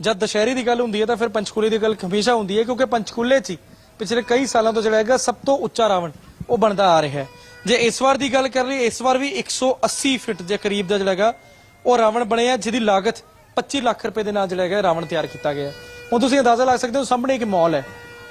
ਜਦ ਦੁਸ਼ਹਿਰੇ ਦੀ ਗੱਲ ਹੁੰਦੀ ਹੈ ਤਾਂ ਫਿਰ ਪੰਚਕੂਲੇ ਦੀ ਗੱਲ ਹਮੇਸ਼ਾ ਹੁੰਦੀ ਹੈ, ਕਿਉਂਕਿ ਪੰਚਕੂਲੇ 'ਚ ਹੀ ਪਿਛਲੇ ਕਈ ਸਾਲਾਂ ਤੋਂ ਜਿਹੜਾ ਹੈਗਾ ਸਭ ਤੋਂ ਉੱਚਾ ਰਾਵਣ ਉਹ ਬਣਦਾ ਆ ਰਿਹਾ ਹੈ। ਜੇ ਇਸ ਵਾਰ ਦੀ ਗੱਲ ਕਰ ਲਈ ਇਸ ਵਾਰ ਵੀ 180 ਫੁੱਟ ਦੇ ਕਰੀਬ ਦਾ ਜਿਹੜਾ ਹੈਗਾ ਉਹ ਰਾਵਣ ਬਣਿਆ ਜਿਹਦੀ ਲਾਗਤ 25 ਲੱਖ ਰੁਪਏ ਦੇ ਨਾਲ ਜਿਹੜਾ ਹੈਗਾ ਰਾਵਣ ਤਿਆਰ ਕੀਤਾ ਗਿਆ ਹੁਣ ਤੁਸੀਂ ਅੰਦਾਜ਼ਾ ਲਾ ਸਕਦੇ ਹੋ, ਸਾਹਮਣੇ ਇੱਕ ਮਾਲ ਹੈ।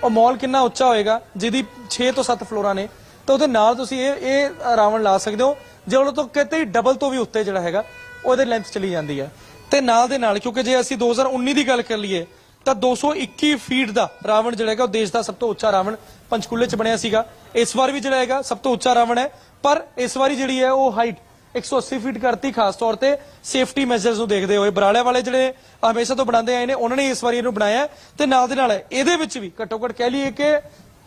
ਉਹ ਮਾਲ ਕਿੰਨਾ ਉੱਚਾ ਹੋਏਗਾ, ਜਿਹਦੀ 6 ਤੋਂ 7 ਫਲੋਰਾਂ ਨੇ। ਤਾਂ ਉਹਦੇ ਨਾਲ ਤੁਸੀਂ ਇਹ ਇਹ ਰਾਵਣ ਲਾ ਸਕਦੇ ਹੋ, ਜੇ ਉਹ ਤੋਂ ਕਿਤੇ ਡਬਲ ਤੋਂ ਵੀ ਉੱਤੇ ਜਿਹੜਾ ਹੈਗਾ, ਉਹਦੇ ਲੈਂਥ ਚਲੀ ਜਾਂਦੀ ਹੈ। ਤੇ ਨਾਲ ਦੇ ਨਾਲ, ਕਿਉਂਕਿ ਜੇ ਅਸੀਂ 2019 ਦੀ ਗੱਲ ਕਰ ਲਈਏ, ਤਾਂ 221 ਫੀਟ ਦਾ ਰਾਵਣ ਜਿਹੜਾ ਹੈਗਾ, ਉਹ ਦੇਸ਼ ਦਾ ਸਭ ਤੋਂ ਉੱਚਾ ਰਾਵਣ ਪੰਚਕੂਲੇ 'ਚ ਬਣਿਆ ਸੀਗਾ। ਇਸ ਵਾਰ ਵੀ ਜਿਹੜਾ ਹੈਗਾ, ਸਭ ਤੋਂ ਉੱਚਾ ਰਾਵਣ ਹੈ। ਪਰ ਇਸ ਵਾਰੀ ਜਿਹੜੀ ਹੈ, ਉਹ ਹਾਈਟ 180 ਫੀਟ ਕਰਤੀ, ਖਾਸ ਤੌਰ ਤੇ ਸੇਫਟੀ ਮੈਜਰਸ ਨੂੰ ਦੇਖਦੇ ਹੋਏ। ਬਰਾਲੇ ਵਾਲੇ ਜਿਹੜੇ ਹਮੇਸ਼ਾ ਤੋਂ ਬਣਾਉਂਦੇ ਆਏ ਨੇ, ਉਹਨਾਂ ਨੇ ਇਸ ਵਾਰੀ ਇਹਨੂੰ ਬਣਾਇਆ ਹੈ। ਤੇ ਨਾਲ ਦੇ ਨਾਲ ਇਹਦੇ ਵਿੱਚ ਵੀ ਘੱਟੋ ਘੱਟ ਕਹਿ ਲਈਏ ਕਿ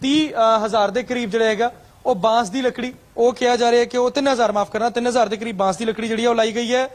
30 ਹਜ਼ਾਰ ਦੇ ਕਰੀਬ ਜਿਹੜਾ ਹੈਗਾ, ਉਹ ਬਾਂਸ ਦੀ ਲੱਕੜੀ, ਉਹ ਕਿਹਾ ਜਾ ਰਿਹਾ ਕਿ ਉਹ 3000 ਮਾਫ ਕਰਨਾ 3000 ਦੇ ਕਰੀਬ ਬਾਂਸ ਦੀ ਲੱਕੜੀ ਜਿਹੜੀ ਹੈ, ਉਹ ਲਾਈ ਗਈ ਹੈ।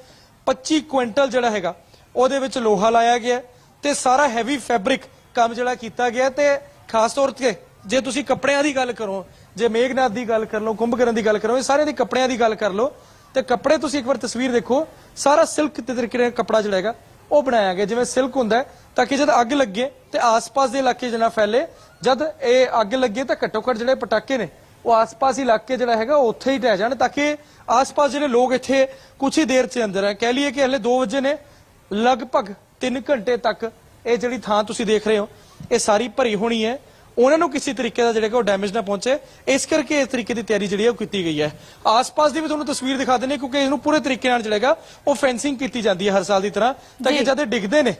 25 ਕੁਇੰਟਲ ਜਿਹੜਾ ਹੈਗਾ, ਉਹਦੇ ਵਿੱਚ ਲੋਹਾ ਲਾਇਆ ਗਿਆ ਹੈ ਤੇ ਸਾਰਾ ਹੈਵੀ ਫੈਬਰਿਕ ਕੰਮ ਜਿਹੜਾ ਕੀਤਾ ਗਿਆ ਹੈ ਤੇ ਖਾਸ ਤੌਰ ਤੇ ਜੇ ਤੁਸੀਂ ਕੱਪੜਿਆਂ ਦੀ ਗੱਲ ਕਰੋ, ਜੇ ਮੇਘਨਾਥ ਦੀ ਗੱਲ ਕਰ ਲਓ, ਕੁੰਭਕਰਨ ਦੀ ਗੱਲ ਕਰੋ ਇਹ ਸਾਰੇ ਦੇ ਕੱਪੜਿਆਂ ਦੀ ਗੱਲ ਕਰ ਲਓ, ਤੇ ਕੱਪੜੇ ਤੁਸੀਂ ਇੱਕ ਵਾਰ ਤਸਵੀਰ ਦੇਖੋ, ਸਾਰਾ ਸਿਲਕ ਦੇ ਤਰੀਕੇ ਨਾਲ ਕੱਪੜਾ ਜਿਹੜਾ ਹੈਗਾ, ਉਹ ਬਣਾਇਆ ਗਿਆ, ਜਿਵੇਂ ਸਿਲਕ ਹੁੰਦਾ ਤਾਂ ਕਿ ਜਦ ਅੱਗ ਲੱਗੇ ਤੇ ਆਸ-ਪਾਸ ਦੇ ਇਲਾਕੇ 'ਚ ਫੈਲੇ, ਜਦ ਇਹ ਅੱਗ ਲੱਗੇ ਤਾਂ ਘੱਟੋ ਘੱਟ ਜਿਹੜੇ ਪਟਾਕੇ ਨੇ ਉਹ ਆਸ-ਪਾਸ ਇਲਾਕੇ ਜਿਹੜਾ ਹੈਗਾ ਉੱਥੇ ਹੀ ਟਹਿ ਜਾਣ ਤਾਂ ਕਿ ਆਸ-ਪਾਸ ਜਿਹੜੇ ਲੋਕ ਇੱਥੇ ਕੁਝ ਹੀ ਦੇਰ 'ਚ ਅੰਦਰ ਹੈ ਕਹਿ ਲਈਏ ਕਿ ਹਲੇ 2 ਵਜੇ ਨੇ ਲਗਭਗ 3 ਘੰਟੇ ਤੱਕ ਇਹ ਜਿਹੜੀ ਥਾਂ ਤੁਸੀਂ ਦੇਖ ਰਹੇ ਹੋ ਇਹ ਸਾਰੀ ਭਰੀ ਹੋਣੀ ਹੈ। ਉਹਨਾਂ ਨੂੰ ਕਿਸੇ ਤਰੀਕੇ ਦਾ ਜਿਹੜਾ ਕਿ ਉਹ ਡੈਮੇਜ ਨਾ ਪਹੁੰਚੇ। ਇਸ ਕਰਕੇ ਇਸ ਤਰੀਕੇ ਦੀ ਤਿਆਰੀ ਜਿਹੜੀ ਹੈ ਉਹ ਕੀਤੀ ਗਈ ਹੈ। ਆਸ-ਪਾਸ ਦੀ ਵੀ ਤੁਹਾਨੂੰ ਤਸਵੀਰ ਦਿਖਾ ਦਿੰਦੇ ਕਿਉਂਕਿ ਇਹਨੂੰ ਪੂਰੇ ਤਰੀਕੇ ਨਾਲ ਜਿਹੜਾ ਹੈਗਾ ਉਹ ਫੈਂਸਿੰਗ ਕੀਤੀ ਜਾਂਦੀ ਹੈ ਹਰ ਸਾਲ ਦੀ ਤਰ੍ਹਾਂ ਤਾਂ ਕਿ ਜਦ ਇਹ ਡਿੱਗਦੇ ਨੇ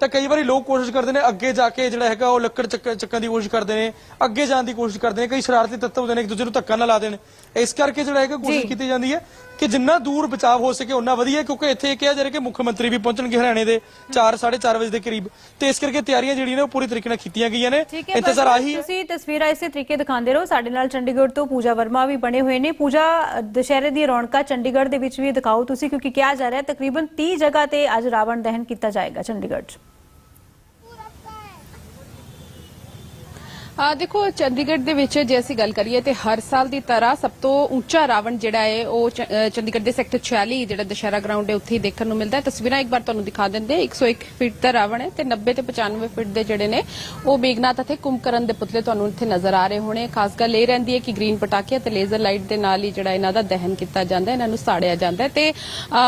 ਤਾਂ ਕਈ ਵਾਰੀ ਲੋਕ ਕੋਸ਼ਿਸ਼ ਕਰਦੇ ਨੇ ਅੱਗੇ ਜਾ ਕੇ ਜਿਹੜਾ ਹੈਗਾ ਉਹ ਲੱਕੜ ਚੱਕ- ਚੱਕਣ ਦੀ ਕੋਸ਼ਿਸ਼ ਕਰਦੇ ਨੇ ਅੱਗੇ ਜਾਣ ਦੀ ਕੋਸ਼ਿਸ਼ ਕਰਦੇ ਨੇ ਕਈ ਸ਼ਰਾਰਤੀ ਤੱਤਵ ਹੁੰਦੇ ਨੇ ਇੱਕ ਦੂਜੇ ਨੂੰ ਧੱਕਾ ਨਾ ਲਾ ਦੇਣ। ਇਸ ਕਰਕੇ ਜਿਹੜਾ ਹੈਗਾ ਕੋਸ਼ਿਸ਼ ਕੀਤੀ ਜਾਂਦੀ ਹੈ। ਕਿ ਜਿੰਨਾ ਦੂਰ ਬਚਾਅ ਹੋ ਸਕੇ ਉਨਾ ਵਧੀਆ ਕਿਉਂਕਿ ਇੱਥੇ ਇਹ ਕਿਹਾ ਜਾ ਰਿਹਾ ਕਿ ਮੁੱਖ ਮੰਤਰੀ ਵੀ ਪਹੁੰਚਣਗੇ ਹਰਿਆਣੇ ਦੇ 4 4:30 ਵਜੇ ਦੇ ਕਰੀਬ। ਤੇ ਇਸ ਕਰਕੇ ਤਿਆਰੀਆਂ ਜਿਹੜੀਆਂ ਨੇ ਉਹ ਪੂਰੀ ਤਰੀਕੇ ਨਾਲ ਕੀਤੀਆਂ ਗਈਆਂ ਨੇ। ਇੰਤਜ਼ਾਰ ਆਹੀ ਤੁਸੀਂ ਤਸਵੀਰਾਂ ਇਸੇ ਤਰੀਕੇ ਦਿਖਾਉਂਦੇ ਰਹੋ। ਸਾਡੇ ਨਾਲ ਚੰਡੀਗੜ੍ਹ ਤੋਂ ਪੂਜਾ ਵਰਮਾ ਵੀ ਬਣੇ ਹੋਏ ਨੇ। ਪੂਜਾ ਦੁਸ਼ਹਿਰੇ ਦੀ ਰੌਣਕਾਂ ਚੰਡੀਗੜ੍ਹ ਦੇ ਵਿੱਚ ਵੀ ਦਿਖਾਓ। ਤੁਸੀਂ ਕਿਉਂਕਿ ਕਿਹਾ ਜਾ ਰਿਹਾ ਤਕਰੀਬਨ 30 ਜਗ੍ਹਾ ਤੇ ਅੱਜ ਰਾਵਣ ਦਹਨ ਕੀਤਾ ਜਾਏਗਾ ਚੰਡੀਗੜ੍ਹ 'ਚ। ਆ ਦੇਖੋ, ਚੰਡੀਗੜ੍ਹ ਦੇ ਵਿੱਚ ਜੇ ਅਸੀਂ ਗੱਲ ਕਰੀਏ ਤੇ ਹਰ ਸਾਲ ਦੀ ਤਰ੍ਹਾਂ ਸਭ ਤੋਂ ਉੱਚਾ ਰਾਵਣ ਜਿਹੜਾ ਹੈ, ਉਹ ਚ- ਚੰਡੀਗੜ੍ਹ ਦੇ ਸੈਕਟਰ 46 ਜਿਹੜਾ ਦੁਸ਼ਹਿਰਾ ਗਰਾਊਂਡ ਹੈ, ਉੱਥੇ ਦੇਖਣ ਨੂੰ ਮਿਲਦਾ ਹੈ। ਤਸਵੀਰਾਂ ਇੱਕ ਵਾਰ ਤੁਹਾਨੂੰ ਦਿਖਾ ਦਿੰਦੇ ਹਾਂ। 101 ਫੀਟ ਦਾ ਰਾਵਣ ਹੈ ਤੇ 90 ਤੇ 95 ਫੀਟ ਦੇ ਜਿਹੜੇ ਨੇ, ਉਹ ਮੇਗਨਾਥ ਅਤੇ ਕੁੰਭਕਰਨ ਦੇ ਪੁਤਲੇ ਤੁਹਾਨੂੰ ਇੱਥੇ ਨਜ਼ਰ ਆ ਰਹੇ ਹੋਣੇ। ਖਾਸ ਗੱਲ ਇਹ ਰਹਿੰਦੀ ਹੈ ਕਿ ਗ੍ਰੀਨ ਪਟਾਕੇ ਤੇ ਲੇਜ਼ਰ ਲਾਈਟ ਦੇ ਨਾਲ ਹੀ ਜਿਹੜਾ ਇਹਨਾਂ ਦਾ ਦਹਨ ਕੀਤਾ ਜਾਂਦਾ ਹੈ, ਇਹਨਾਂ ਨੂੰ ਸਾੜਿਆ ਜਾਂਦਾ ਹੈ। ਤੇ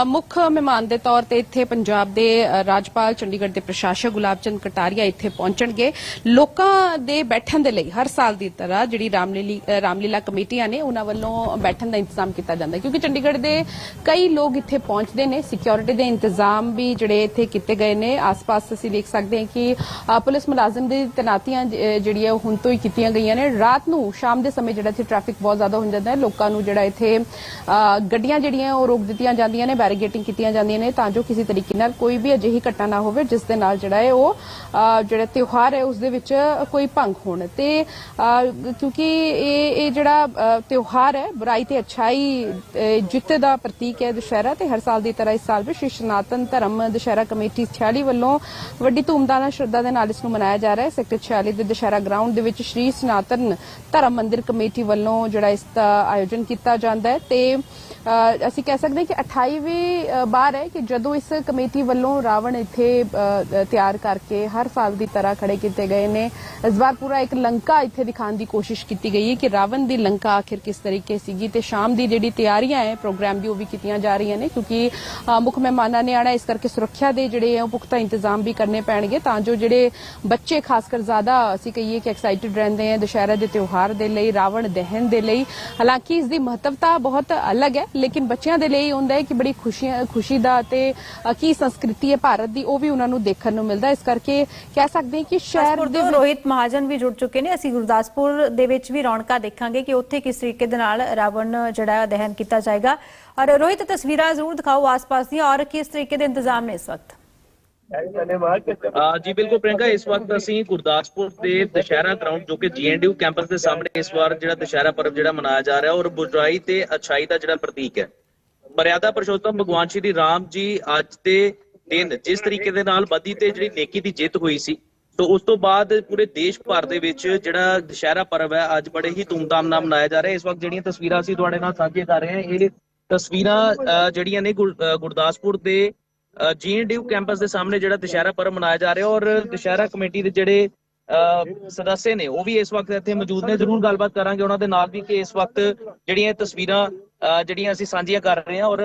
ਮੁੱਖ ਮਹਿਮਾਨ ਦੇ ਤੌਰ ਤੇ ਇੱਥੇ ਪੰਜਾਬ ਦੇ ਰਾਜਪਾਲ ਚੰਡੀਗੜ੍ਹ ਦੇ ਪ੍ਰਸ਼ਾਸਕ ਗੁਲਾਬ ਚੰਦ ਕਟਾਰੀਆ ਇੱਥੇ ਪਹੁੰਚਣਗੇ। ਲੋਕਾਂ ਦੇ ਬੈਠਣ ਦੇ ਲਈ ਹਰ ਸਾਲ ਦੀ ਤਰ੍ਹਾਂ ਜਿਹੜੀ ਰਾਮਲੀਲੀ ਅ, ਰਾਮਲੀਲਾ ਕਮੇਟੀਆਂ ਨੇ ਉਹਨਾਂ ਵੱਲੋਂ ਬੈਠਣ ਦਾ ਇੰਤਜ਼ਾਮ ਕੀਤਾ ਜਾਂਦਾ ਕਿਉਂਕਿ ਚੰਡੀਗੜ੍ਹ ਦੇ ਕਈ ਲੋਕ ਇੱਥੇ ਪਹੁੰਚਦੇ ਨੇ ਸਿਕਿਉਰਿਟੀ ਦੇ ਇੰਤਜ਼ਾਮ ਵੀ ਜਿਹੜੇ ਇੱਥੇ ਕੀਤੇ ਗਏ ਨੇ। ਆਸ-ਪਾਸ ਅਸੀਂ ਦੇਖ ਸਕਦੇ ਹਾਂ ਕਿ ਪੁਲਿਸ ਮੁਲਾਜ਼ਮ ਦੀ ਤੈਨਾਤੀਆਂ ਜਿਹੜੀ ਹੈ ਹੁਣ ਤੋਂ ਹੀ ਕੀਤੀਆਂ ਗਈਆਂ ਨੇ। ਰਾਤ ਨੂੰ ਸ਼ਾਮ ਦੇ ਸਮੇਂ ਜਿਹੜਾ ਇੱਥੇ ਟ੍ਰੈਫਿਕ ਬਹੁਤ ਜ਼ਿਆਦਾ ਹੋ ਜਾਂਦਾ ਹੈ। ਲੋਕਾਂ ਨੂੰ ਜਿਹੜਾ ਇੱਥੇ ਗੱਡੀਆਂ ਜਿਹੜੀਆਂ ਉਹ ਰੋਕ ਦਿੱਤੀਆਂ ਜਾਂਦੀਆਂ ਨੇ ਬੈਰੀਗੇਟਿੰਗ ਕੀਤੀਆਂ ਜਾਂਦੀਆਂ ਨੇ ਤਾਂ ਜੋ ਕਿਸੇ ਤਰੀਕੇ ਨਾਲ ਕੋਈ ਵੀ ਅਜਿਹੀ ਘਟਨਾ ਨਾ ਹੋਵੇ ਜਿਸ ਦੇ ਨਾਲ ਜਿਹੜਾ ਹੈ ਉਹ ਜਿਹੜਾ ਤਿਉਹਾਰ ਹੈ ਉਸ ਦੇ ਵਿੱਚ ਕੋਈ ਭੰਗ ਹੋਣ ਤੇ ਕਿਉਂਕਿ ਇਹ ਇਹ ਜਿਹੜਾ ਤਿਉਹਾਰ ਹੈ ਬੁਰਾਈ ਤੇ ਅੱਛਾਈ ਜਿੱਤ ਦਾ ਪ੍ਰਤੀਕ ਹੈ ਦੁਸ਼ਹਿਰਾ ਤੇ ਹਰ ਸਾਲ ਦੀ ਤਰ੍ਹਾਂ ਇਸ ਸਾਲ ਵੀ ਸ਼੍ਰੀ ਸਨਾਤਨ ਧਰਮ ਦੁਸ਼ਹਿਰਾ ਕਮੇਟੀ 46 ਵੱਲੋਂ ਵੱਡੀ ਧੂਮਧਾਮ ਨਾਲ ਸ਼ਰਧਾ ਦੇ ਨਾਲ ਇਸ ਨੂੰ ਮਨਾਇਆ ਜਾ ਰਿਹਾ ਹੈ। ਸੈਕਟਰ 46 ਦੇ ਦੁਸ਼ਹਿਰਾ ਗਰਾਊਂਡ ਦੇ ਵਿੱਚ ਸ਼੍ਰੀ ਸਨਾਤਨ ਧਰਮ ਮੰਦਿਰ ਕਮੇਟੀ ਵੱਲੋਂ ਜਿਹੜਾ ਇਸ ਦਾ ਆਯੋਜਨ ਕੀਤਾ ਜਾਂਦਾ ਹੈ ਤੇ ਅਸੀਂ ਕਹਿ ਸਕਦੇ ਹਾਂ ਕਿ 28ਵੀਂ ਅ, ਹੈ ਕਿ ਜਦੋਂ ਇਸ ਕਮੇਟੀ ਵੱਲੋਂ ਰਾਵਣ ਇੱਥੇ ਤਿਆਰ ਕਰਕੇ ਹਰ ਸਾਲ ਦੀ ਤਰ੍ਹਾਂ ਖੜੇ ਕੀਤੇ ਗਏ ਨੇ। ਇਸ ਵਾਰ ਪੂਰਾ ਇੱਕ ਲੰਕਾ ਇੱਥੇ ਦਿਖਾਉਣ ਦੀ ਕੋਸ਼ਿਸ਼ ਕੀਤੀ ਗਈ ਹੈ ਕਿ ਰਾਵਣ ਦੀ ਲੰਕਾ ਆਖਿਰ ਕਿਸ ਤਰੀਕੇ ਸੀਗੀ ਤੇ ਸ਼ਾਮ ਦੀ ਜਿਹੜੀ ਤਿਆਰੀਆਂ ਹੈ ਪ੍ਰੋਗਰਾਮ ਦੀ ਉਹ ਵੀ ਕੀਤੀਆਂ ਜਾ ਰਹੀਆਂ ਨੇ ਕਿਉਂਕਿ ਮੁੱਖ ਮਹਿਮਾਨਾਂ ਨੇ ਆਣਾ ਇਸ ਕਰਕੇ ਸੁਰੱਖਿਆ ਦੇ ਜਿਹੜੇ ਆ ਉਹ ਪੁਖਤਾ ਇੰਤਜ਼ਾਮ ਵੀ ਕਰਨੇ ਪੈਣਗੇ ਤਾਂ ਜੋ ਜਿਹੜੇ ਬੱਚੇ ਖਾਸ ਕਰ ਜ਼ਿਆਦਾ ਅਸੀਂ ਕਹੀਏ ਕਿ ਐਕਸਾਈਟਿਡ ਰਹਿੰਦੇ ਆ ਦੁਸ਼ਹਿਰਾ ਦੇ ਤਿਉਹਾਰ ਦੇ ਲਈ ਰਾਵਣ ਦਹਨ ਦੇ ਲਈ ਹਾਲਾਂਕਿ ਇਸ ਦੀ ਮਹੱਤਵਤਾ ਬਹੁਤ ਅਲੱਗ ਹੈ ਲੇਕਿਨ ਬੱਚਿਆਂ ਦੇ ਲਈ ਹੁੰਦਾ ਹੈ ਕਿ ਬੜੀ ਖੁਸ਼ੀਆਂ ਖੁਸ਼ੀ ਦਾ ਤੇ ਕੀ ਸੰਸਕ੍ਰਿਤੀ ਹੈ ਭਾਰਤ ਦੀ ਉਹ ਵੀ ਉਹਨਾਂ ਨੂੰ ਦੇਖਣ ਨੂੰ ਮਿਲਦਾ। ਇਸ ਕਰਕੇ ਕਹਿ ਸਕਦੇ ਹਾਂ ਕਿ ਸ਼ਹਿਰ ਦੇ ਰੋਹਿਤ ਮਹਾਜਨ ਵੀ ਜੁੜ ਚੁੱਕੇ ਨੇ। ਅਸੀਂ ਗੁਰਦਾਸਪੁਰ ਦੇ ਵਿੱਚ ਵੀ ਰੌਣਕਾਂ ਦੇਖਾਂਗੇ ਕਿ ਉੱਥੇ ਕਿਸ ਤਰੀਕੇ ਦੇ ਨਾਲ ਰਾਵਣ ਜਿਹੜਾ ਹੈ ਦਹਨ ਕੀਤਾ ਜਾਏਗਾ। ਔਰ ਰੋਹਿਤ ਤਸਵੀਰਾਂ ਜ਼ਰੂਰ ਦਿਖਾਓ ਆਸ-ਪਾਸ ਦੀਆਂ ਔਰ ਕਿਸ ਤਰੀਕੇ ਦੇ ਇੰਤਜ਼ਾਮ ਨੇ ਇਸ ਵਕਤ? ਜੀ ਬਿਲਕੁਲ ਪ੍ਰਿੰਕਾ ਇਸ ਵਕਤ ਅਸੀਂ ਗੁਰਦਾਸਪੁਰ ਦੇ ਦੁਸ਼ਹਿਰਾ ਗਰਾਊਂਡ ਜੋ ਕਿ ਜੀਐਨਡੀਯੂ ਕੈਂਪਸ ਦੇ ਸਾਹਮਣੇ ਇਸ ਵਾਰ ਜਿਹੜਾ ਦੁਸ਼ਹਿਰਾ ਪਰਵ ਜਿਹੜਾ ਮਨਾਇਆ ਜਾ ਰਿਹਾ ਔਰ ਬੁਰਾਈ ਤੇ ਅਛਾਈ ਦਾ ਜਿਹੜਾ ਪ੍ਰਤੀਕ ਹੈ। ਮਰਿਆਦਾ ਪੁਰਸ਼ੋਤਮ ਭਗਵਾਨ ਸ਼੍ਰੀ ਰਾਮ ਜੀ ਅੱਜ ਦੇ ਦਿਨ ਜਿਸ ਤਰੀਕੇ ਦੇ ਨਾਲ ਬਦੀ ਤੇ ਜਿਹੜੀ ਨੇਕੀ ਦੀ ਜਿੱਤ ਹੋਈ ਸੀ ਤੋਂ ਉਸ ਤੋਂ ਬਾਅਦ ਪੂਰੇ ਦੇਸ਼ ਭਰ ਦੇ ਵਿੱਚ ਜਿਹੜਾ ਦੁਸ਼ਹਿਰਾ ਪਰਵ ਹੈ ਅੱਜ ਬੜੇ ਹੀ ਧੂਮਧਾਮ ਨਾਲ ਮਨਾਇਆ ਜਾ ਰਿਹਾ ਹੈ। ਇਸ ਵਕਤ ਜਿਹੜੀਆਂ ਤਸਵੀਰਾਂ ਅਸੀਂ ਤੁਹਾਡੇ ਨਾਲ ਸਾਂਝੇ ਕਰ ਰਹੇ ਹਾਂ ਇਹ ਤਸਵੀਰਾਂ ਜਿਹੜੀਆਂ ਨੇ ਗੁਰਦਾਸਪੁਰ ਦੇ ਜੀਐਨਡੀਯੂ ਕੈਂਪਸ ਦੇ ਸਾਹਮਣੇ ਜਿਹੜਾ ਦੁਸ਼ਹਿਰਾ ਪਰਵ ਮਨਾਇਆ ਜਾ ਰਿਹਾ ਔਰ ਦੁਸ਼ਹਿਰਾ ਕਮੇਟੀ ਦੇ ਜਿਹੜੇ ਅਹ, ਸਦੱਸਿਆ ਨੇ ਉਹ ਵੀ ਇਸ ਵਕਤ ਇੱਥੇ ਮੌਜੂਦ ਨੇ। ਜ਼ਰੂਰ ਗੱਲਬਾਤ ਕਰਾਂਗੇ ਉਹਨਾਂ ਦੇ ਨਾਲ ਵੀ ਕਿ ਇਸ ਵਕਤ ਜਿਹੜੀਆਂ ਤਸਵੀਰਾਂ ਅਹ, ਜਿਹੜੀਆਂ ਅਸੀਂ ਸਾਂਝੀਆਂ ਕਰ ਰਹੇ ਹਾਂ ਔਰ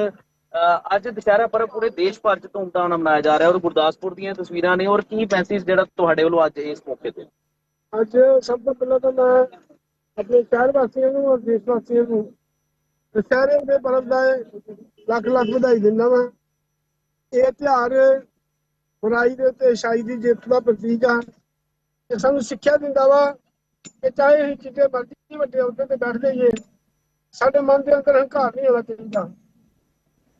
ਅੱਜ ਦੁਸ਼ਹਿਰਾ ਪਰਵ ਪੂਰੇ ਦੇਸ਼ ਭਰ ਚ ਧੂਮਧਾਮ ਨਾਲ ਮਨਾਇਆ ਜਾ ਰਿਹਾ ਔਰ ਗੁਰਦਾਸਪੁਰ ਦੀਆਂ ਤਸਵੀਰਾਂ ਨੇ ਔਰ ਕੀ ਮੈਸੇਜ ਜਿਹੜਾ ਤੁਹਾਡੇ ਵੱਲੋਂ ਅੱਜ ਇਸ ਮੌਕੇ ਤੇ? ਅੱਜ ਸਭ ਤੋਂ ਪਹਿਲਾਂ ਤਾਂ ਮੈਂ ਆਪਣੇ ਸ਼ਹਿਰ ਵਾਸੀਆਂ ਨੂੰ ਔਰ ਦੇਸ਼ ਵਾਸੀਆਂ ਨੂੰ ਦੁਸਹਿਰੇ ਦੇ ਪਰਵ ਦਾ ਲੱਖ ਲੱਖ ਵਧਾਈ ਦਿੰਦਾ ਵਾਂ। ਇਹ ਤਿਉਹਾਰ ਬੁਰਾਈ ਦੇ ਉੱਤੇ ਅੱਛਾਈ ਦੀ ਜਿੱਤ ਦਾ ਪ੍ਰਤੀਕ ਆ। ਇਹ ਸਾਨੂੰ ਸਿੱਖਿਆ ਦਿੰਦਾ ਵਾ ਕਿ ਚਾਹੇ ਅਸੀਂ ਜਿੱਥੇ ਮਰਜ਼ੀ ਵੱਡੇ ਅਹੁਦੇ ਤੇ ਬੈਠ ਜਾਈਏ, ਸਾਡੇ ਮਨ ਦੇ ਅੰਦਰ ਹੰਕਾਰ ਨਹੀਂ ਹੋਣਾ ਚਾਹੀਦਾ।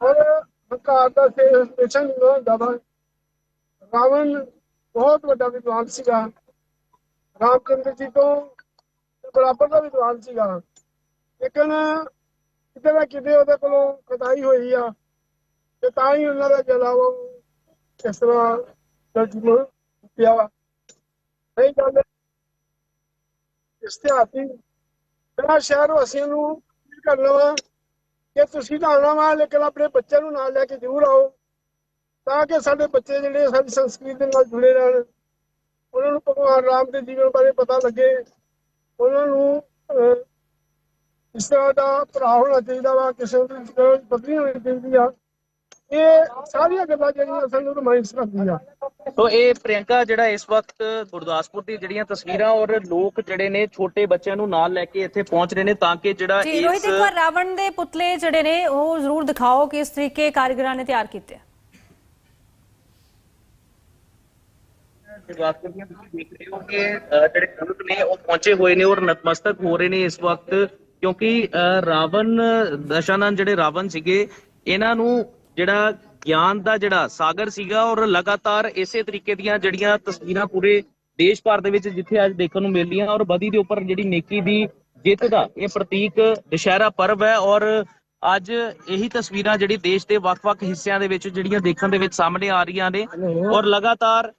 ਔਰ ਹੰਕਾਰ ਦਾ ਸੇ ਹਮੇਸ਼ਾ ਨਹੀਂ ਹੁੰਦਾ ਵਾ ਰਾਵਣ ਬਹੁਤ ਵੱਡਾ ਵਿਦਵਾਨ ਸੀਗਾ। ਰਾਮਚੰਦਰ ਜੀ ਤੋਂ ਬਰਾਬਰ ਦਾ ਵਿਦਵਾਨ ਸੀਗਾ। ਲੇਕਿਨ ਕਿਤੇ ਨਾ ਕਿਤੇ ਉਹਦੇ ਕੋਲੋਂ ਕਦਾਈ ਹੋਈ ਆ ਤੇ ਤਾਂ ਹੀ ਉਹਨਾਂ ਦਾ ਜਲਾਵਾ ਇਸ ਤਰ੍ਹਾਂ ਤਰਜਮਾ ਪਿਆ ਨਹੀਂ ਗੱਲ ਇਸਤਿਹਾਤੀ ਜਿਹੜਾ ਸ਼ਹਿਰ ਵਾਸੀਆਂ ਨੂੰ ਕਰਨਾ ਵਾ ਕਿ ਤੁਸੀਂ ਤਾਂ ਆਉਣਾ ਵਾ ਲੇਕਿਨ ਆਪਣੇ ਬੱਚਿਆਂ ਨੂੰ ਨਾਲ ਲੈ ਕੇ ਜ਼ਰੂਰ ਆਓ ਤਾਂ ਕਿ ਸਾਡੇ ਬੱਚੇ ਜਿਹੜੇ ਸਾਡੀ ਸੰਸਕ੍ਰਿਤੀ ਦੇ ਨਾਲ ਜੁੜੇ ਰਹਿਣ। ਉਹਨਾਂ ਨੂੰ ਭਗਵਾਨ ਰਾਮ ਦੇ ਜੀਵਨ ਬਾਰੇ ਪਤਾ ਲੱਗੇ। ਉਹਨਾਂ ਨੂੰ ਅਹ, ਇਸ ਤਰ੍ਹਾਂ ਦਾ ਭਰਾ ਹੋਣਾ ਚਾਹੀਦਾ ਵਾ ਕਿਸੇ ਤਰ੍ਹਾਂ ਦੀ ਬਦਲੀ ਹੋਣੀ ਚਾਹੀਦੀ ਆ। ਇਹ ਸਾਰੀਆਂ ਗੱਲਾਂ ਜਿਹੜੀਆਂ ਸਾਨੂੰ ਰਿਮਾਈਂਡਸ ਕਰਦੀਆਂ ਸੋ ਇਹ ਪ੍ਰਿਯੰਕਾ ਜਿਹੜਾ ਇਸ ਵਕਤ ਗੁਰਦਾਸਪੁਰ ਦੀ ਜਿਹੜੀਆਂ ਤਸਵੀਰਾਂ ਔਰ ਲੋਕ ਜਿਹੜੇ ਨੇ ਛੋਟੇ ਬੱਚਿਆਂ ਨੂੰ ਨਾਲ ਲੈ ਕੇ ਇੱਥੇ ਪਹੁੰਚ ਰਹੇ ਨੇ ਤਾਂ ਕਿ ਜਿਹੜਾ ਜੀ ਰੋਹਿਤ ਇੱਕ ਵਾਰ ਰਾਵਣ ਦੇ ਪੁਤਲੇ ਜਿਹੜੇ ਨੇ ਉਹ ਜ਼ਰੂਰ ਦਿਖਾਓ ਕਿ ਇਸ ਤਰੀਕੇ ਕਾਰੀਗਰਾਂ ਨੇ ਤਿਆਰ ਕੀਤੇ ਆ। ਗੁਰਦਾਸਪੁਰ ਦੀਆਂ ਤੁਸੀਂ ਦੇਖ ਰਹੇ ਹੋ ਕਿ ਜਿਹੜੇ ਲੋਕ ਨੇ ਉਹ ਪਹੁੰਚੇ ਹੋਏ ਨੇ ਔਰ ਨਤਮਸਤਕ ਹੋ ਰਹੇ ਨੇ ਇਸ ਵਕਤ ਕਿਉਂਕਿ ਰਾਵਣ ਦਸ਼ਾਨੰਦ ਜਿਹੜੇ ਰਾਵਣ ਸੀਗੇ ਇਹਨਾਂ ਨੂੰ ਜਿਹੜਾ ਗਿਆਨ ਦਾ ਜਿਹੜਾ ਸਾਗਰ ਸੀਗਾ ਔਰ ਲਗਾਤਾਰ ਇਸੇ ਤਰੀਕੇ ਦੀਆਂ ਜਿਹੜੀਆਂ ਤਸਵੀਰਾਂ ਪੂਰੇ ਦੇਸ਼ ਭਰ ਦੇ ਵਿੱਚ ਜਿੱਥੇ ਅੱਜ ਦੇਖਣ ਨੂੰ ਮਿਲ ਰਹੀਆਂ ਔਰ ਬਦੀ ਦੇ ਉੱਪਰ ਜਿਹੜੀ ਨੇਕੀ ਦੀ ਜਿੱਤ ਦਾ ਇਹ ਪ੍ਰਤੀਕ ਦੁਸ਼ਹਿਰਾ ਪਰਵ ਹੈ ਔਰ ਅੱਜ ਇਹੀ ਤਸਵੀਰਾਂ ਜਿਹੜੀ ਦੇਸ਼ ਦੇ ਵੱਖ-ਵੱਖ ਹਿੱਸਿਆਂ ਦੇ ਵਿੱਚ ਜਿਹੜੀਆਂ ਦੇਖਣ ਦੇ ਵਿੱਚ ਸਾਹਮਣੇ ਆ ਰਹੀਆਂ ਨੇ ਔਰ ਲਗਾਤਾਰ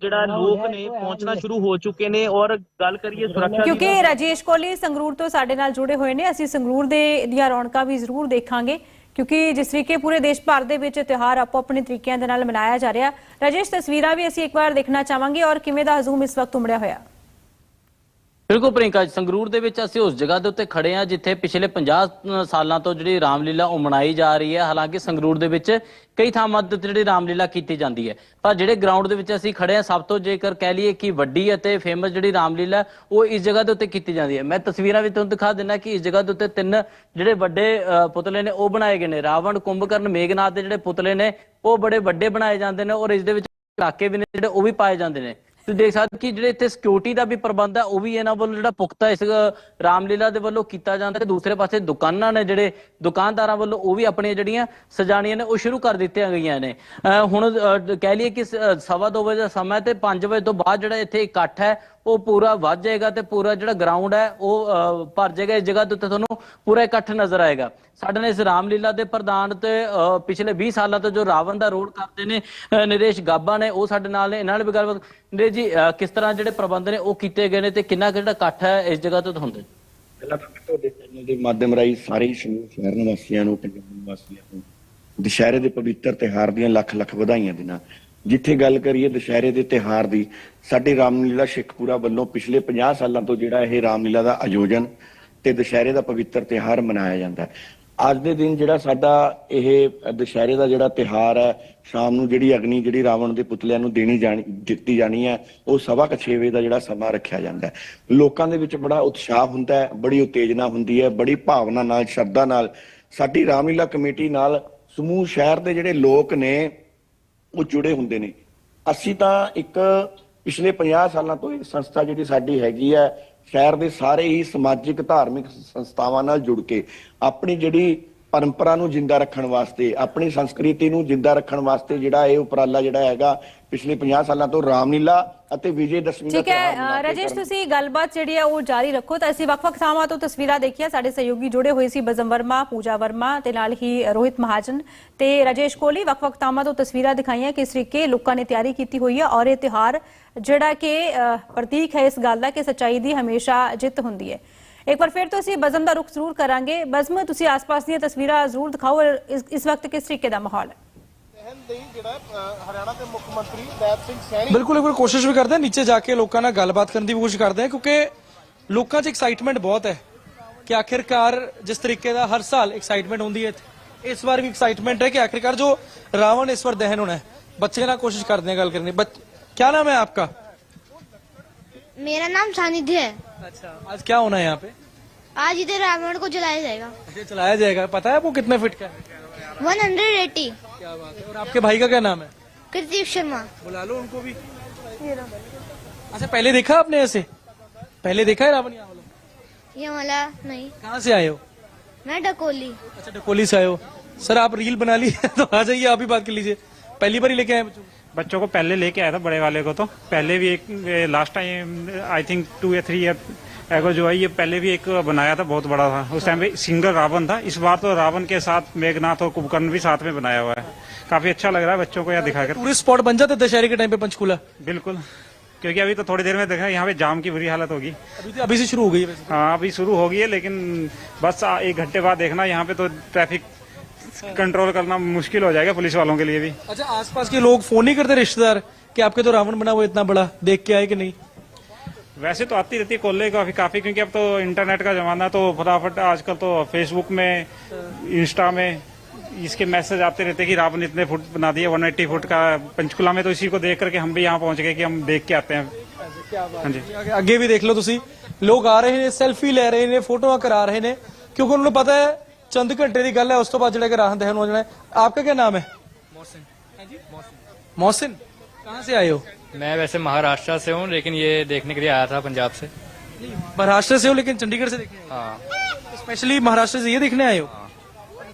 ਜਿਹੜਾ ਲੋਕ ਨੇ ਪਹੁੰਚਣਾ ਸ਼ੁਰੂ ਹੋ ਚੁੱਕੇ ਨੇ ਔਰ ਗੱਲ ਕਰੀਏ ਸੁਰੱਖਿਆ ਦੀ ਕਿਉਂਕਿ ਰਾਜੇਸ਼ ਕੋਹਲੀ ਸੰਗਰੂਰ ਤੋਂ ਸਾਡੇ ਨਾਲ ਜੁੜੇ ਹੋਏ ਨੇ ਅਸੀਂ ਸੰਗਰੂਰ ਦੇ ਦੀਆਂ ਰੌਣਕਾਂ ਵੀ ਜ਼ਰੂਰ ਦੇਖਾਂਗੇ। ਕਿਉਂਕਿ ਜਿਸ ਤਰੀਕੇ ਪੂਰੇ ਦੇਸ਼ ਭਰ ਦੇ ਵਿੱਚ ਤਿਉਹਾਰ ਆਪੋ ਆਪਣੇ ਤਰੀਕਿਆਂ ਦੇ ਨਾਲ ਮਨਾਇਆ ਜਾ ਰਿਹਾ, ਰਾਜੇਸ਼, ਤਸਵੀਰਾਂ ਵੀ ਅਸੀਂ ਇੱਕ ਵਾਰ ਦੇਖਣਾ ਚਾਹਾਂਗੇ ਔਰ ਕਿਵੇਂ ਦਾ ਹਜ਼ੂਮ ਇਸ ਵਕਤ ਉਮੜਿਆ ਹੋਇਆ? ਬਿਲਕੁਲ ਪ੍ਰਿੰਕਾ ਸੰਗਰੂਰ ਦੇ ਵਿੱਚ ਅਸੀਂ ਉਸ ਜਗ੍ਹਾ ਦੇ ਉੱਤੇ ਖੜੇ ਹਾਂ ਜਿੱਥੇ ਪਿਛਲੇ 50 ਸਾਲਾਂ ਤੋਂ ਜਿਹੜੀ ਰਾਮਲੀਲਾ ਉਹ ਮਨਾਈ ਜਾ ਰਹੀ ਹੈ। ਹਾਲਾਂਕਿ ਸੰਗਰੂਰ ਦੇ ਵਿੱਚ ਕਈ ਥਾਵਾਂ ਤੇ ਜਿਹੜੀ ਰਾਮਲੀਲਾ ਕੀਤੀ ਜਾਂਦੀ ਹੈ। ਪਰ ਜਿਹੜੇ ਗਰਾਊਂਡ ਦੇ ਵਿੱਚ ਅਸੀਂ ਖੜੇ ਹਾਂ ਸਭ ਤੋਂ ਜੇਕਰ ਕਹਿ ਲਈਏ ਕਿ ਵੱਡੀ ਅਤੇ ਫੇਮਸ ਜਿਹੜੀ ਰਾਮਲੀਲਾ ਉਹ ਇਸ ਜਗ੍ਹਾ ਦੇ ਉੱਤੇ ਕੀਤੀ ਜਾਂਦੀ ਹੈ। ਮੈਂ ਤਸਵੀਰਾਂ ਵਿੱਚ ਤੁਹਾਨੂੰ ਦਿਖਾ ਦਿੰਦਾ ਕਿ ਇਸ ਜਗ੍ਹਾ ਦੇ ਉੱਤੇ ਤਿੰਨ ਜਿਹੜੇ ਵੱਡੇ ਅ, ਪੁਤਲੇ ਨੇ ਉਹ ਬਣਾਏ ਗਏ ਨੇ। ਰਾਵਣ ਕੁੰਭਕਰਨ ਮੇਘਨਾਥ ਦੇ ਜਿਹੜੇ ਪੁਤਲੇ ਨੇ ਉਹ ਬੜੇ ਵੱਡੇ ਬਣਾਏ ਜਾਂਦੇ ਨੇ ਔਰ ਇਸ ਦੇ ਵਿੱਚ ਇਲਾਕੇ ਵੀ ਨੇ ਜਿਹੜੇ ਉਹ ਵੀ ਪਾਏ ਜਾਂਦੇ ਨੇ। ਤੁਸੀਂ ਦੇਖ ਸਕਦੇ ਕਿ ਜਿਹੜੇ ਇੱਥੇ ਸਿਕਿਉਰਿਟੀ ਦਾ ਵੀ ਪ੍ਰਬੰਧ ਹੈ ਉਹ ਵੀ ਇਹਨਾਂ ਵੱਲੋਂ ਜਿਹੜਾ ਪੁਖਤਾ ਇਸ ਅ, ਰਾਮਲੀਲਾ ਦੇ ਵੱਲੋਂ ਕੀਤਾ ਜਾਂਦਾ ਤੇ ਦੂਸਰੇ ਪਾਸੇ ਦੁਕਾਨਾਂ ਨੇ ਜਿਹੜੇ ਦੁਕਾਨਦਾਰਾਂ ਵੱਲੋਂ ਉਹ ਵੀ ਆਪਣੀਆਂ ਜਿਹੜੀਆਂ ਸਜਾਣੀਆਂ ਨੇ ਉਹ ਸ਼ੁਰੂ ਕਰ ਦਿੱਤੀਆਂ ਗਈਆਂ ਨੇ। ਅ, ਹੁਣ ਕਹਿ ਲਈਏ ਕਿ ਸ- ਅ, ਸਵਾ ਦੋ ਵਜੇ ਦਾ ਸਮਾਂ ਤੇ 5 ਵਜੇ ਤੋਂ ਬਾਅਦ ਜਿਹੜਾ ਇੱਥੇ ਇਕੱਠ ਹੈ ਉਹ ਪੂਰਾ ਵੱਧ ਜਾਏਗਾ ਤੇ ਪੂਰਾ ਜਿਹੜਾ ਗਰਾਊਂਡ ਹੈ ਉਹ ਭਰ ਜਾਏਗਾ, ਇਸ ਜਗ੍ਹਾ ਦੇ ਉੱਤੇ ਤੁਹਾਨੂੰ ਪੂਰਾ ਇਕੱਠ ਨਜ਼ਰ ਆਏਗਾ। ਸਾਡੇ ਨਾਲ ਇਸ ਰਾਮਲੀਲਾ ਦੇ ਪ੍ਰਧਾਨ ਤੇ ਪਿਛਲੇ 20 ਸਾਲਾਂ ਤੋਂ ਜੋ ਰਾਵਣ ਦਾ ਰੋਲ ਕਰਦੇ ਨੇ ਨਰੇਸ਼ ਗਾਬਾ ਨੇ, ਉਹ ਸਾਡੇ ਨਾਲ ਨੇ। ਇਹਨਾਂ ਨਾਲ ਵੀ ਗੱਲਬਾਤ ਨਰੇਸ਼ ਜੀ ਕਿਸ ਤਰ੍ਹਾਂ ਜਿਹੜੇ ਪ੍ਰਬੰਧ ਨੇ, ਉਹ ਕੀਤੇ ਗਏ ਨੇ ਤੇ ਕਿੰਨਾ ਕੁ ਇਕੱਠ ਹੈ ਇਸ ਜਗ੍ਹਾ ਤੇ ਹੁੰਦੇ? ਪਹਿਲਾਂ ਤਾਂ ਤੁਹਾਡੇ ਚੈਨਲ ਦੇ ਮਾਧਿਅਮ ਰਾਹੀਂ ਸਾਰੇ ਸ਼ਹਿਰ ਨਿਵਾਸੀਆਂ ਨੂੰ, ਪੰਜਾਬ ਵਾਸੀਆਂ ਨੂੰ, ਦੁਸ਼ਹਿਰੇ ਦੇ ਪਵਿੱਤਰ ਤਿਹਾਰ ਦੀਆਂ ਲੱਖ ਲੱਖ ਵਧਾਈਆਂ ਦੇਣਾ ਜਿੱਥੇ ਗੱਲ ਕਰੀਏ ਦੁਸ਼ਹਿਰੇ ਦੇ ਤਿਹਾਰ ਦੀ, ਸਾਡੇ ਰਾਮਲੀਲਾ ਸ਼ੇਖਪੁਰਾ ਵੱਲੋਂ ਪਿਛਲੇ 50 ਸਾਲਾਂ ਤੋਂ ਜਿਹੜਾ ਇਹ ਰਾਮਲੀਲਾ ਦਾ ਆਯੋਜਨ ਤੇ ਦੁਸ਼ਹਿਰੇ ਦਾ ਪਵਿੱਤਰ ਤਿਹਾਰ ਮਨਾਇਆ ਜਾਂਦਾ ਹੈ। ਅੱਜ ਦੇ ਦਿਨ ਜਿਹੜਾ ਸਾਡਾ ਇਹ ਦੁਸ਼ਹਿਰੇ ਦਾ ਜਿਹੜਾ ਤਿਹਾਰ ਹੈ, ਸ਼ਾਮ ਨੂੰ ਜਿਹੜੀ ਅਗਨੀ ਜਿਹੜੀ ਰਾਵਣ ਦੇ ਪੁਤਲਿਆਂ ਨੂੰ ਦੇਣੀ ਜਾਣੀ, ਦਿੱਤੀ ਜਾਣੀ ਹੈ, ਉਹ ਸਵਾ ਕੁ ਛੇ ਵਜੇ ਦਾ ਜਿਹੜਾ ਸਮਾਂ ਰੱਖਿਆ ਜਾਂਦਾ ਹੈ। ਲੋਕਾਂ ਦੇ ਵਿੱਚ ਬੜਾ ਉਤਸ਼ਾਹ ਹੁੰਦਾ ਹੈ, ਬੜੀ ਉਤੇਜਨਾ ਹੁੰਦੀ ਹੈ, ਬੜੀ ਭਾਵਨਾ ਨਾਲ, ਸ਼ਰਧਾ ਨਾਲ ਸਾਡੀ ਰਾਮਲੀਲਾ ਕਮੇਟੀ ਨਾਲ ਸਮੂਹ ਸ਼ਹਿਰ ਦੇ ਜਿਹੜੇ ਲੋਕ ਨੇ ਉਹ ਜੁੜੇ ਹੁੰਦੇ ਨੇ। ਅਸੀਂ ਤਾਂ ਇੱਕ ਪਿਛਲੇ 50 ਸਾਲਾਂ ਤੋਂ ਇਹ ਸੰਸਥਾ ਜਿਹੜੀ ਸਾਡੀ ਹੈਗੀ ਹੈ, ਸ਼ਹਿਰ ਦੇ ਸਾਰੇ ਹੀ ਸਮਾਜਿਕ, ਧਾਰਮਿਕ ਸੰਸਥਾਵਾਂ ਨਾਲ ਜੁੜ ਕੇ ਆਪਣੀ ਜਿਹੜੀ ਪਰੰਪਰਾ ਨੂੰ ਜਿੰਦਾ ਰੱਖਣ ਵਾਸਤੇ ਆਪਣੀ ਸੰਸਕ੍ਰਿਤੀ ਨੂੰ ਜਿੰਦਾ ਰੱਖਣ ਵਾਸਤੇ ਜਿਹੜਾ ਇਹ ਉਪਰਾਲਾ ਜਿਹੜਾ ਹੈਗਾ ਪਿਛਲੇ 50 ਸਾਲਾਂ ਤੋਂ ਰਾਮਲੀਲਾ ਅਤੇ ਵਿਜੇ ਦਸ਼ਮੀ ਦਾ ਠੀਕ ਹੈ ਰਾਜੇਸ਼ ਤੁਸੀਂ ਗੱਲਬਾਤ ਜਿਹੜੀ ਹੈ ਉਹ ਜਾਰੀ ਰੱਖੋ। ਤਾਂ ਅਸੀਂ ਵੱਖ-ਵੱਖ ਥਾਵਾਂ ਤੋਂ ਤਸਵੀਰਾਂ ਦੇਖੀਆਂ। ਸਾਡੇ ਸਹਿਯੋਗੀ ਜੁੜੇ ਹੋਏ ਸੀ ਬਜ਼ਮ ਵਰਮਾ ਪੂਜਾ ਵਰਮਾ ਤੇ ਨਾਲ ਹੀ ਰੋਹਿਤ ਮਹਾਜਨ। ਤੇ ਰਾਜੇਸ਼ ਕੋਹਲੀ ਵੱਖ-ਵੱਖ ਥਾਵਾਂ ਤੋਂ ਤਸਵੀਰਾਂ ਦਿਖਾਈਆਂ ਕਿਸ ਤਰੀਕੇ ਲੋਕਾਂ ਨੇ ਤਿਆਰੀ ਕੀਤੀ ਹੋਈ ਹੈ ਔਰ ਇਹ ਤਿਹਾਰ ਜਿਹੜਾ ਕਿ ਪ੍ਰਤੀਕ ਹੈ ਇਸ ਗੱਲ ਦਾ ਕਿ ਸੱਚਾਈ ਦੀ ਹਮੇਸ਼ਾ ਜਿੱਤ ਹੁੰਦੀ ਹੈ। ਇੱਕ ਵਾਰ ਫਿਰ ਤੋਂ ਅਸੀਂ ਬਜ਼ਮ ਦਾ ਰੁਖ ਜ਼ਰੂਰ ਕਰਾਂਗੇ। ਬਜ਼ਮ ਤੁਸੀਂ ਆਸ-ਪਾਸ ਦੀਆਂ ਤਸਵੀਰਾਂ ਜ਼ਰੂਰ ਦਿਖਾਓ। ਇਸ ਵਕਤ ਕਿਸ ਤਰੀਕੇ ਦਾ ਮਾਹੌਲ ਹੈ? ਬਿਲਕੁਲ ਇੱਕ ਕੋਸ਼ਿਸ਼ ਵੀ ਕਰਦੇ ਹਾਂ ਨੀਚੇ ਜਾ ਕੇ ਲੋਕਾਂ ਨਾਲ ਗੱਲਬਾਤ ਕਰਨ ਦੀ ਕੋਸ਼ਿਸ਼ ਕਰਦੇ ਹਾਂ ਕਿਉਂਕਿ ਲੋਕਾਂ 'ਚ ਐਕਸਾਈਟਮੈਂਟ ਬਹੁਤ ਹੈ ਕਿ ਆਖਿਰਕਾਰ ਜਿਸ ਤਰੀਕੇ ਦਾ ਹਰ ਸਾਲ ਐਕਸਾਈਟਮੈਂਟ ਹੁੰਦੀ ਹੈ ਇਸ ਵਾਰ ਵੀ ਐਕਸਾਈਟਮੈਂਟ ਹੈ ਕਿ ਆਖਿਰਕਾਰ ਜੋ ਰਾਵਣ ਇਸ ਵਾਰ ਦਹਨ ਹੋਣਾ ਹੈ। ਬੱਚੇ ਨਾਲ ਕੋਸ਼ਿਸ਼ ਕਰਦੇ ਹਾਂ ਗੱਲ ਕਰਨੀ। ਬਚ ਕੀ ਨਾਮ ਹੈ ਆਪਕਾ? मेरा नाम सानिध्य है। अच्छा आज क्या होना है यहाँ पे? आज इधर रावण को जलाया जाएगा। ये चलाया जाएगा। पता है आपको कितने फिट का है? 180 क्या बात है। और आपके भाई का क्या नाम है? कृतिक शर्मा। बुला लो उनको भी। अच्छा पहले देखा आपने ऐसे? पहले देखा है रावण यहाँ? वाला ये वाला नहीं। कहाँ से आए हो? मैं डकोली। अच्छा डकोली से आए हो। सर आप रील बना ली तो आ जाइए आप ही बात कर लीजिए। पहली बार ही लेके आए बच्चों? बच्चों को पहले लेके आया था बड़े वाले को तो। पहले भी एक last time I think two या थ्री ईयर एगो जो है ये पहले भी एक बनाया था बहुत बड़ा था। उस टाइम पे सिंगल रावण था। इस बार तो रावण के साथ मेघनाथ और कुंभकर्ण भी साथ में बनाया हुआ है। काफ़ी अच्छा लग रहा है बच्चों को यहाँ दिखाकर। टूरिस्ट स्पॉट बन जाते दशहरे के टाइम पे पंचकूला। बिल्कुल। क्योंकि अभी तो थोड़ी देर में देखा यहाँ पे जाम की बुरी हालत होगी। अभी तो अभी से शुरू हो गई है हाँ अभी शुरू हो गई है लेकिन बस एक घंटे बाद देखना यहाँ पे तो ट्रैफ़िक कंट्रोल करना मुश्किल हो जाएगा पुलिस वालों के लिए भी। अच्छा आसपास के लोग फ़ोन ही करते रिश्तेदार कि आपके तो रावण बना हुआ इतना बड़ा देख के आए कि नहीं? वैसे तो आती रहती है कॉलेज काफ़ी काफ़ी क्योंकि अब तो इंटरनेट का जमाना तो फटाफट आजकल तो फेसबुक में इंस्टा में इसके मैसेज आते रहते कि रावण इतने फुट बना दिए 180 फुट का पंचकुला में तो इसी को देख करके हम भी यहाँ पहुँच गए कि हम देख के आते हैं। हाँ जी। अगे भी देख लो तुम लोग आ रहे हैं सेल्फी ले रहे हैं फ़ोटो करा रहे हैं क्योंकि उन्होंने पता है ਚੰਦ ਘੰਟੇ ਦੀ ਗੱਲ ਹੈ ਉਸ ਤੋਂ ਬਾਅਦ ਜਿਹੜਾ ਕਿ ਰਾਹਨ ਦਹਨ ਹੋ ਜਾਣਾ ਹੈ आपका क्या नाम है मोहसिन मोहसिन कहाँ से आए हो मैं वैसे महाराष्ट्र से हूँ लेकिन ये देखने के लिए आया था पंजाब से महाराष्ट्र से हो लेकिन चंडीगढ़ से देखने आए हाँ हो स्पेशली महाराष्ट्र से ये देखने आए हो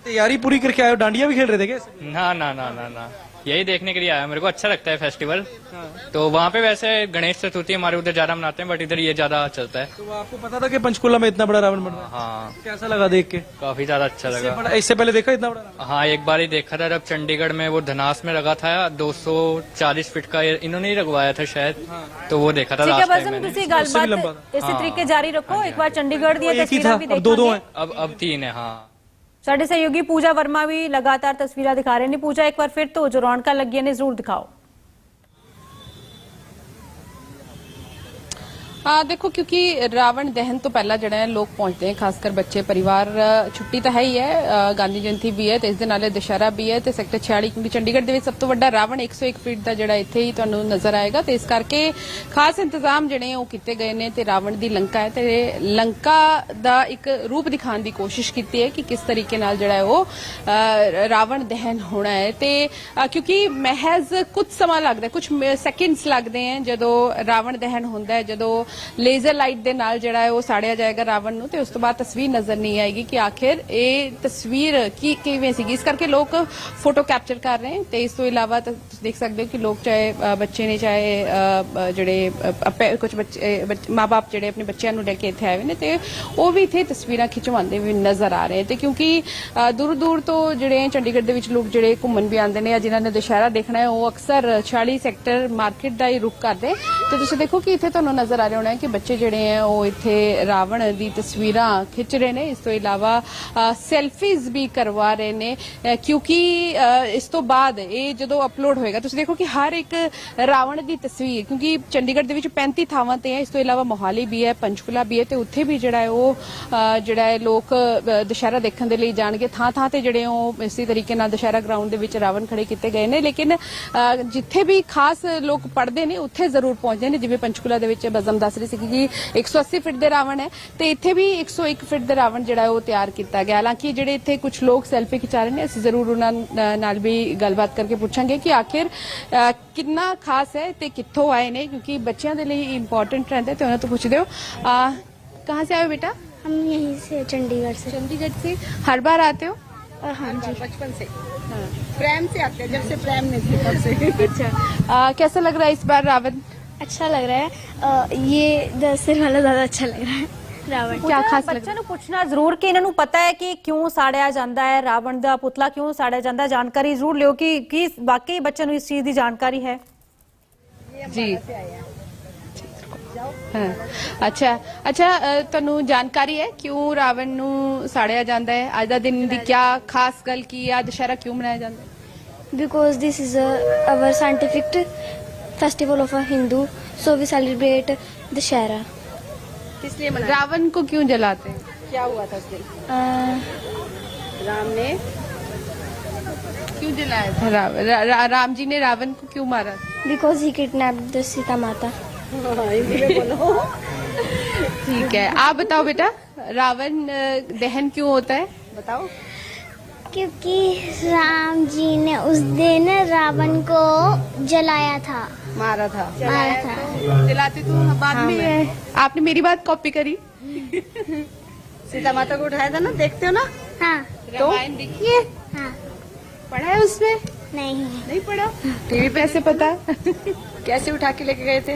तैयारी पूरी करके आए हो डांडिया भी खेल रहे थे क्या ना ना ना ना ना यही देखने के लिए आया मेरे को अच्छा लगता है फेस्टिवल तो वहाँ पे वैसे गणेश चतुर्थी हमारे उधर ज़्यादा मनाते हैं बट इधर ये ज़्यादा चलता है। तो आपको पता था कि पंचकुला में इतना बड़ा रावण बना हाँ? कैसा लगा देख के? काफ़ी ज़्यादा अच्छा लगा। इससे पहले देखा इतना बड़ा हाँ एक बार ही देखा था जब चंडीगढ़ में वो धनास में लगा था 240 फीट का इन्होंने ही लगवाया था शायद। हाँ। तो वो देखा था इसी हाँ। तरीके जारी रखो। हाँ एक बार चंडीगढ़ दिया तो दो दो अब अब तीन है हाँ। ਸਾਡੇ ਸਹਿਯੋਗੀ ਪੂਜਾ ਵਰਮਾ ਵੀ ਲਗਾਤਾਰ ਤਸਵੀਰਾਂ ਦਿਖਾ ਰਹੇ ਨੇ। ਪੂਜਾ, ਇੱਕ ਵਾਰ ਫਿਰ ਤੋਂ ਜੋ ਰੌਣਕਾਂ ਲੱਗੀਆਂ ਨੇ, ਜ਼ਰੂਰ ਦਿਖਾਓ। ਆ ਦੇਖੋ, ਕਿਉਂਕਿ ਰਾਵਣ ਦਹਨ ਤੋਂ ਪਹਿਲਾਂ ਜਿਹੜਾ ਹੈ, ਲੋਕ ਪਹੁੰਚਦੇ ਹਨ ਖਾਸ ਕਰ ਬੱਚੇ, ਪਰਿਵਾਰ ਛੁੱਟੀ ਤਾਂ ਹੈ ਹੀ ਹੈ ਗਾਂਧੀ ਜਯੰਤੀ ਵੀ ਹੈ ਤੇ ਇਸ ਦੇ ਨਾਲੇ ਦੁਸ਼ਹਿਰਾ ਵੀ ਹੈ ਤੇ ਸੈਕਟਰ 46 ਕਿਉਂਕਿ ਚੰਡੀਗੜ੍ਹ ਦੇ ਵਿੱਚ ਸਭ ਤੋਂ ਵੱਡਾ ਰਾਵਣ 101 ਫੀਟ ਦਾ ਜਿਹੜਾ ਇੱਥੇ ਹੀ ਤੁਹਾਨੂੰ ਨਜ਼ਰ ਆਏਗਾ ਤੇ ਇਸ ਕਰਕੇ ਖਾਸ ਇੰਤਜ਼ਾਮ ਜਿਹੜੇ ਉਹ ਕੀਤੇ ਗਏ ਨੇ ਤੇ ਰਾਵਣ ਦੀ ਲੰਕਾ ਹੈ ਤੇ ਲੰਕਾ ਦਾ ਇੱਕ ਰੂਪ ਦਿਖਾਉਣ ਦੀ ਕੋਸ਼ਿਸ਼ ਕੀਤੀ ਹੈ ਕਿ ਕਿਸ ਤਰੀਕੇ ਨਾਲ ਜਿਹੜਾ ਹੈ, ਉਹ ਰਾਵਣ ਦਹਨ ਹੋਣਾ ਹੈ ਤੇ ਕਿਉਂਕਿ ਮਹਿਜ਼ ਕੁਝ ਸਮਾਂ ਲੱਗਦਾ ਕੁਝ ਸੈਕਿੰਡਸ ਲੱਗਦੇ ਹਨ ਜਦੋਂ ਰਾਵਣ ਦਹਨ ਹੁੰਦਾ ਹੈ, ਜਦੋਂ ਲੇਜ਼ਰ ਲਾਈਟ ਦੇ ਨਾਲ ਜਿਹੜਾ ਹੈ ਉਹ ਸਾੜਿਆ ਜਾਏਗਾ ਰਾਵਣ ਨੂੰ ਤੇ ਉਸ ਤੋਂ ਬਾਅਦ ਤਸਵੀਰ ਨਜ਼ਰ ਨਹੀਂ ਆਏਗੀ ਕਿ ਆਖਿਰ ਇਹ ਤਸਵੀਰ ਕੀ ਕਿਵੇਂ ਸੀਗੀ। ਇਸ ਕਰਕੇ ਲੋਕ ਫੋਟੋ ਕੈਪਚਰ ਕਰ ਰਹੇ ਹਨ ਤੇ ਇਸ ਤੋਂ ਇਲਾਵਾ ਤੁਸੀਂ ਦੇਖ ਸਕਦੇ ਹੋ ਕਿ ਲੋਕ ਚਾਹੇ ਬੱਚੇ ਨੇ ਚਾਹੇ ਅ, ਅ, ਜਿਹੜੇ ਕੁਝ ਬੱਚੇ ਮਾਪੇ ਜਿਹੜੇ ਆਪਣੇ ਬੱਚਿਆਂ ਨੂੰ ਲੈ ਕੇ ਇੱਥੇ ਆਏ ਹੋਏ ਨੇ ਤੇ ਉਹ ਵੀ ਇੱਥੇ ਤਸਵੀਰਾਂ ਖਿਚਵਾਉਂਦੇ ਵੀ ਨਜ਼ਰ ਆ ਰਹੇ ਤੇ ਕਿਉਂਕਿ ਦੂਰ ਦੂਰ ਤੋਂ ਜਿਹੜੇ ਚੰਡੀਗੜ੍ਹ ਦੇ ਵਿੱਚ ਲੋਕ ਜਿਹੜੇ ਘੁੰਮਣ ਵੀ ਆਉਂਦੇ ਨੇ ਜਾਂ ਜਿਨ੍ਹਾਂ ਨੇ ਦੁਸ਼ਹਿਰਾ ਦੇਖਣਾ ਹੈ ਉਹ ਅਕਸਰ 46 ਸੈਕਟਰ ਮਾਰਕੀਟ ਦਾ ਹੀ ਰੁਖ ਕਰਦੇ। ਤੇ ਤੁਸੀਂ ਦੇਖੋ ਕਿ ਇੱਥੇ ਤੁਹਾਨੂੰ ਨਜ਼ਰ ਆ ਰਿਹਾ ਹੋਣਾ ਹੈ ਕਿ ਬੱਚੇ ਜਿਹੜੇ ਹੈ ਉਹ ਇੱਥੇ ਰਾਵਣ ਦੀ ਤਸਵੀਰਾਂ ਖਿੱਚ ਰਹੇ ਨੇ। ਇਸ ਤੋਂ ਇਲਾਵਾ ਸੈਲਫੀਜ਼ ਵੀ ਕਰਵਾ ਰਹੇ ਨੇ। ਕਿਉਂਕਿ ਇਸ ਤੋਂ ਬਾਅਦ ਇਹ ਜਦੋਂ ਅਪਲੋਡ ਹੋਏਗਾ ਤੁਸੀਂ ਦੇਖੋ ਕਿ ਹਰ ਇੱਕ ਰਾਵਣ ਦੀ ਤਸਵੀਰ ਕਿਉਂਕਿ ਚੰਡੀਗੜ੍ਹ ਦੇ ਵਿੱਚ 35 ਥਾਵਾਂ ਤੇ ਹੈ ਇਸ ਤੋਂ ਇਲਾਵਾ ਮੋਹਾਲੀ ਵੀ ਹੈ ਪੰਚਕੁਲਾ ਵੀ ਹੈ ਤੇ ਉੱਥੇ ਵੀ ਜਿਹੜਾ ਹੈ ਉਹ ਜਿਹੜਾ ਹੈ ਲੋਕ ਦੁਸ਼ਹਿਰਾ ਦੇਖਣ ਦੇ ਲਈ ਜਾਣਗੇ। ਥਾਂ ਥਾਂ ਤੇ ਜਿਹੜੇ ਉਹ ਇਸੇ ਤਰੀਕੇ ਨਾਲ ਦੁਸ਼ਹਿਰਾ ਗਰਾਊਂਡ ਦੇ ਵਿੱਚ ਰਾਵਣ ਖੜੇ ਕੀਤੇ ਗਏ ਨੇ। ਲੇਕਿਨ ਅ, ਜਿੱਥੇ ਵੀ ਖਾਸ ਲੋਕ ਪੜਦੇ ਨੇ ਉੱਥੇ ਜ਼ਰੂਰ ਪਹੁੰਚਦੇ ਨੇ ਜਿਵੇਂ ਪੰਚਕੁਲਾ ਦੇ ਵਿੱਚ ਬਜ਼ਮ ਦੱਸ ਰਹੀ ਸੀ ਕਿ 180 ਫੀਟ ਦੇ ਰਾਵਣ ਹੈ ਤੇ ਇੱਥੇ ਵੀ 101 ਫੀਟ ਦੇ ਰਾਵਣ ਜਿਹੜਾ ਹੈ ਉਹ ਤਿਆਰ ਕੀਤਾ ਗਿਆ ਹਾਲਾਂਕਿ ਜਿਹੜੇ ਇੱਥੇ ਕੁਝ ਲੋਕ ਸੈਲਫੀ ਖਿਚਾ ਰਹੇ ਨੇ ਅਸੀਂ ਜ਼ਰੂਰ ਉਹਨਾਂ ਨ- ਨਾਲ ਵੀ ਗੱਲਬਾਤ ਕਰਕੇ ਪੁੱਛਾਂਗੇ ਕਿ ਆਖਿਰ ਅ, ਕਿੰਨਾ ਖਾਸ ਹੈ ਤੇ ਕਿੱਥੋਂ ਆਏ ਨੇ ਕਿਉਂਕਿ ਬੱਚਿਆਂ ਦੇ ਲਈ ਇੰਪੋਰਟੈਂਟ ਰਹਿੰਦਾ ਹੈ ਤੇ ਉਹਨਾਂ ਤੋਂ ਪੁੱਛਦੇ ਹੋ ਆ कहाँ से आए हो बेटा हम यहीं से चंडीगढ़ से चंडीगढ़ से हर बार आते हो और हाँ जी बचपन से प्रेम से आते हैं जब से प्रेम नहीं थी तब से अच्छा आ, कैसा लग रहा है इस बार रावण अच्छा लग रहा है अ, ये दस सिर वाला ज्यादा अच्छा लग रहा है रावण क्या खास लग ਬੱਚਿਆਂ ਨੂੰ ਪੁੱਛਣਾ ਜ਼ਰੂਰ ਕਿ ਇਹਨਾਂ ਨੂੰ ਪਤਾ ਹੈ ਕਿ ਕਿਉਂ ਸਾੜਿਆ ਜਾਂਦਾ ਹੈ ਰਾਵਣ ਦਾ ਪੁਤਲਾ ਕਿਉਂ ਸਾੜਿਆ ਜਾਂਦਾ ਹੈ ਜਾਣਕਾਰੀ ਜ਼ਰੂਰ ਲਿਓ ਕਿ ਕੀ ਵਾਕਈ ਬੱਚਿਆਂ ਨੂੰ ਇਸ ਚੀਜ਼ ਦੀ ਜਾਣਕਾਰੀ ਹੈ ਜੀ ਹਾਂ ਅੱਛਾ ਅੱਛਾ ਅ, ਤੁਹਾਨੂੰ ਜਾਣਕਾਰੀ ਹੈ ਕਿਉਂ ਰਾਵਣ ਨੂੰ ਸਾੜਿਆ ਜਾਂਦਾ ਹੈ ਅੱਜ ਦਾ ਦਿਨ ਦੀ ਕੀ ਖਾਸ ਗੱਲ ਕੀ ਹੈ ਅੱਜ ਦੁਸ਼ਹਿਰਾ ਕਿਉਂ ਮਨਾਇਆ ਜਾਂਦਾ ਹੈ because this is a, our scientific of of a Hindu, so we celebrate Dashera. इसलिए रावण को क्यों जलाते हैं? क्या हुआ था उस दिन? राम ने क्यों जलाया था राव, रा, रा, राम जी ने रावण को क्यों मारा? because he kidnapped the Sita Mata. ठीक है आप बताओ बेटा रावण दहन क्यों होता है? बताओ। क्योंकि राम जी ने उस दिन रावण को जलाया था। मारा था। मारा था। तो बाद में। है। आपने मेरी बात कॉपी करी। सीता माता को उठाया था ना देखते हो ना? हाँ। तो देखिए हाँ। पढ़ा है उसमें? नहीं। नहीं पढ़ा? टीवी पे ऐसे पता? कैसे उठा के लेके गए थे?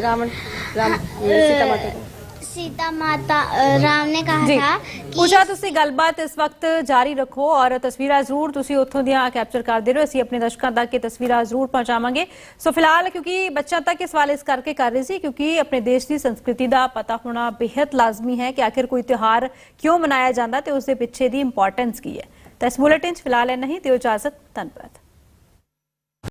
रावण राम सीता माता को। सीता माता राम ने कहा ਜੀ। था ਤੁਸੀਂ ਗੱਲਬਾਤ ਇਸ ਵਕਤ ਜਾਰੀ ਰੱਖੋ ਔਰ ਤਸਵੀਰਾਂ ਜ਼ਰੂਰ ਤੁਸੀਂ ਉੱਥੋਂ ਦੀਆਂ ਕੈਪਚਰ ਕਰਦੇ ਰਹੋ। ਅਸੀਂ ਆਪਣੇ ਦਰਸ਼ਕਾਂ ਤੱਕ ਇਹ ਤਸਵੀਰਾਂ ਜ਼ਰੂਰ ਪਹੁੰਚਾਵਾਂਗੇ। ਸੋ ਫਿਲਹਾਲ ਕਿਉਂਕਿ ਬੱਚਾ ਤੱਕ ਇਹ ਸਵਾਲ ਇਸ ਕਰਕੇ ਕਰ ਰਹੀ ਸੀ ਕਿਉਂਕਿ ਆਪਣੇ ਦੇਸ਼ ਦੀ ਸੰਸਕ੍ਰਿਤੀ ਦਾ ਪਤਾ ਹੋਣਾ ਬੇहद ਲਾਜ਼ਮੀ ਹੈ ਕਿ ਆਖਿਰ ਕੋਈ ਤਿਉਹਾਰ ਕਿਉਂ ਮਨਾਇਆ ਜਾਂਦਾ ਤੇ ਉਸ ਦੇ ਪਿੱਛੇ ਦੀ ਇੰਪੋਰਟੈਂਸ ਕੀ ਹੈ। ਤਾਂ ਇਸ ਬੁਲੇਟਿਨ 'ਚ ਫਿਲਹਾਲ ਇਹ ਨਹੀਂ ਦਿਓ ਇਜਾਜ਼ਤ। ਧੰਨਵਾਦ।